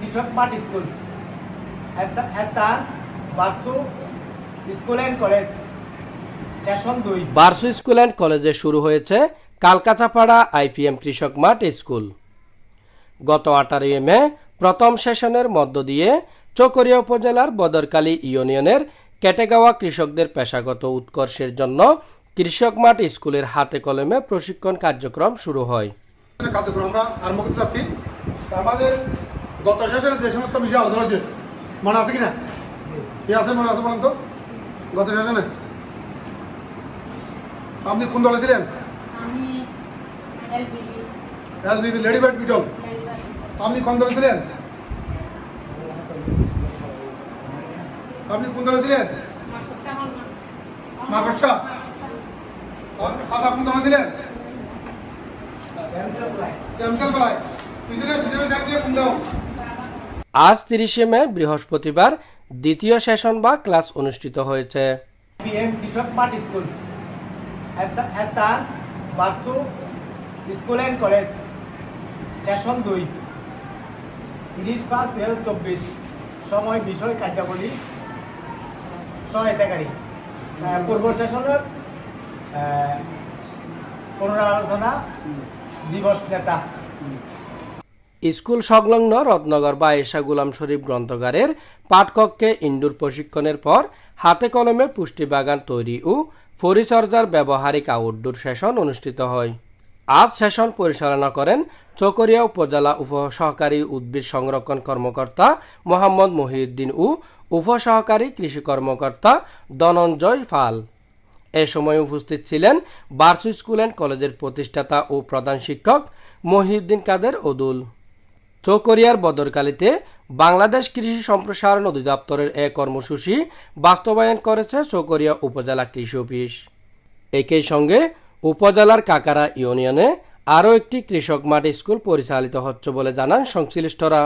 কৃষক মাঠ স্কুল স্থান Barasu school and college session দুই বারসু স্কুল অ্যান্ড কলেজে শুরু হয়েছে কালকাতাপাড়া আইপিএম কৃষক মাঠ স্কুল। গত আঠারোই মে প্রথম সেশনের মধ্য দিয়ে চকরিয়া উপজেলার বদরকালী ইউনিয়নের কেটেগাওয়া কৃষকদের পেশাগত উৎকর্ষের জন্য কৃষক মাঠ স্কুলের হাতে কলমে প্রশিক্ষণ কার্যক্রম শুরু হয়। কার্যক্রম আমরা আরম্ভ করতে চাচ্ছি আমাদের গত সেশনে যে সমস্ত বিষয় আলোচনা হয়েছে মনে আছে কিনা? কি আছে মনে আছে বলেন তো? গত সেশনে আপনি কোন দলে ছিলেন? এলবিবি। লেডি ব্যাট বিটল আপনি কোন দলে ছিলেন? আপনি কোন দলে ছিলেন? মাকড়সা আপনি সাদা কোন দলে ছিলেন? আজ তিরিশে মে বৃহস্পতিবার দ্বিতীয় সেশন বা ক্লাস অনুষ্ঠিত হয়েছে। পিএম কৃষক মাঠ স্কুল। স্থান Barasu school and college session দুই তিরিশ পাঁচ দুই হাজার চব্বিশ সময় বিষয় কার্যাবলী সহায়তাকারী পূর্ব সেশনের পুনরালোচনা দিবস নেতা। স্কুল সংলগ্ন রত্নগর বা এশা গুলাম শরীফ গ্রন্থগারের পাঠকক্ষে ইনডোর প্রশিক্ষণের পর হাতে কলমে পুষ্টি বাগান তৈরি ও পরিচর্যার ব্যবহারিক আউটডোর সেশন অনুষ্ঠিত হয়। আজ সেশন পরিচালনা করেন চকরিয়া উপজেলা উপসহকারী উদ্ভিদ সংরক্ষণ কর্মকর্তা মোহাম্মদ মহিউদ্দিন ও উপসহকারী কৃষি কর্মকর্তা ধনঞ্জয় ফাল। এ সময় উপস্থিত ছিলেন বার্সু স্কুল অ্যান্ড কলেজের প্রতিষ্ঠাতা ও প্রধান শিক্ষক মহিউদ্দিন কাদের ওদুল চৌকরিয়ার বদরকালীতে বাংলাদেশ কৃষি সম্প্রসারণ অধিদপ্তরের এ কর্মসূচি বাস্তবায়ন করেছে চকরিয়া উপজেলা কৃষি অফিস। একই সঙ্গে উপজেলার কাকারা ইউনিয়নে আরও একটি কৃষক মাঠ স্কুল পরিচালিত হচ্ছে বলে জানান সংশ্লিষ্টরা।